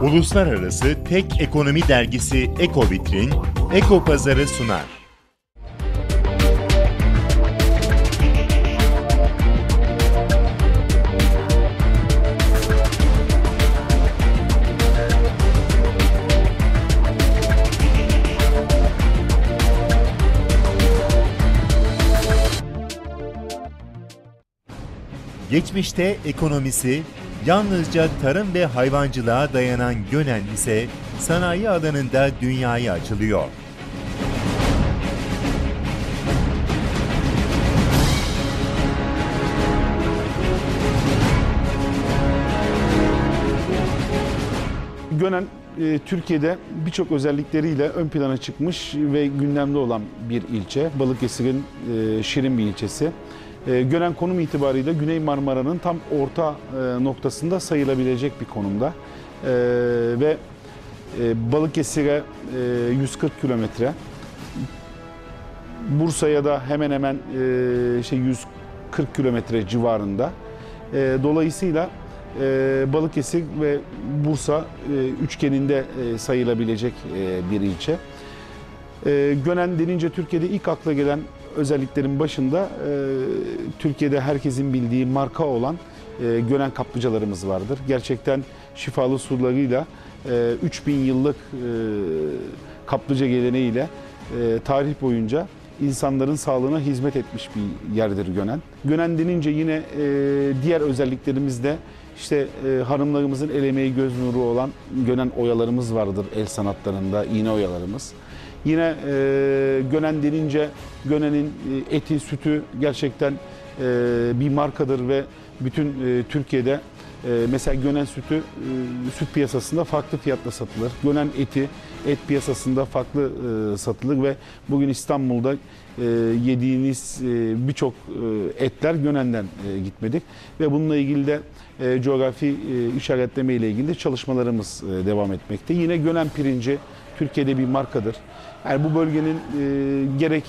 Uluslararası tek ekonomi dergisi Eko Vitrin, Eko Pazarı sunar. Geçmişte ekonomisi yalnızca tarım ve hayvancılığa dayanan Gönen ise sanayi alanında dünyaya açılıyor. Gönen e, Türkiye'de birçok özellikleriyle ön plana çıkmış ve gündemde olan bir ilçe. Balıkesir'in e, şirin bir ilçesi. E, Gönen konum itibariyle Güney Marmara'nın tam orta e, noktasında sayılabilecek bir konumda. E, ve e, Balıkesir'e e, 140 kilometre, Bursa'ya da hemen hemen e, şey 140 kilometre civarında. E, dolayısıyla e, Balıkesir ve Bursa e, üçgeninde e, sayılabilecek e, bir ilçe. E, Gönen denince Türkiye'de ilk akla gelen özelliklerin başında e, Türkiye'de herkesin bildiği marka olan e, Gönen kaplıcalarımız vardır. Gerçekten şifalı sularıyla e, 3000 yıllık e, kaplıca geleneğiyle tarih boyunca insanların sağlığına hizmet etmiş bir yerdir Gönen. Gönen denince yine diğer özelliklerimiz de işte e, hanımlarımızın el emeği göz nuru olan Gönen oyalarımız vardır el sanatlarında, iğne oyalarımız. Yine e, Gönen denince Gönen'in e, eti, sütü gerçekten e, bir markadır ve bütün e, Türkiye'de e, mesela Gönen sütü e, süt piyasasında farklı fiyatla satılır. Gönen eti et piyasasında farklı e, satılır ve bugün İstanbul'da e, yediğiniz e, birçok e, etler Gönen'den e, gitmedik ve bununla ilgili de e, coğrafi e, işaretleme ile ilgili çalışmalarımız e, devam etmekte. Yine Gönen pirinci Türkiye'de bir markadır. Yani bu bölgenin e, gerek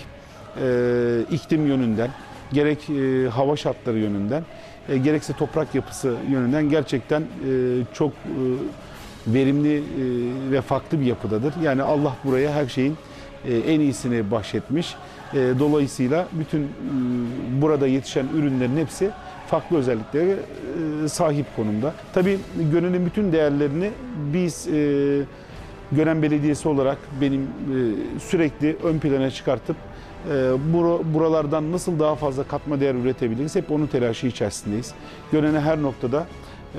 e, iklim yönünden, gerek e, hava şartları yönünden, e, gerekse toprak yapısı yönünden gerçekten e, çok e, verimli e, ve farklı bir yapıdadır. Yani Allah buraya her şeyin e, en iyisini bahşetmiş. E, dolayısıyla bütün e, burada yetişen ürünlerin hepsi farklı özelliklere e, sahip konumda. Tabii Gönen'in bütün değerlerini biz e, Gönen Belediyesi olarak benim e, sürekli ön plana çıkartıp buralardan nasıl daha fazla katma değer üretebiliriz hep onun telaşı içerisindeyiz. Gönen'e her noktada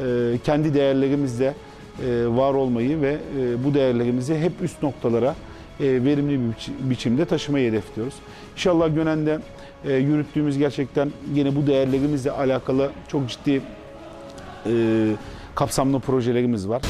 e, kendi değerlerimizle e, var olmayı ve e, bu değerlerimizi hep üst noktalara verimli bir biçi- biçimde taşımayı hedefliyoruz. İnşallah Gönen'de yürüttüğümüz gerçekten yine bu değerlerimizle alakalı çok ciddi kapsamlı projelerimiz var.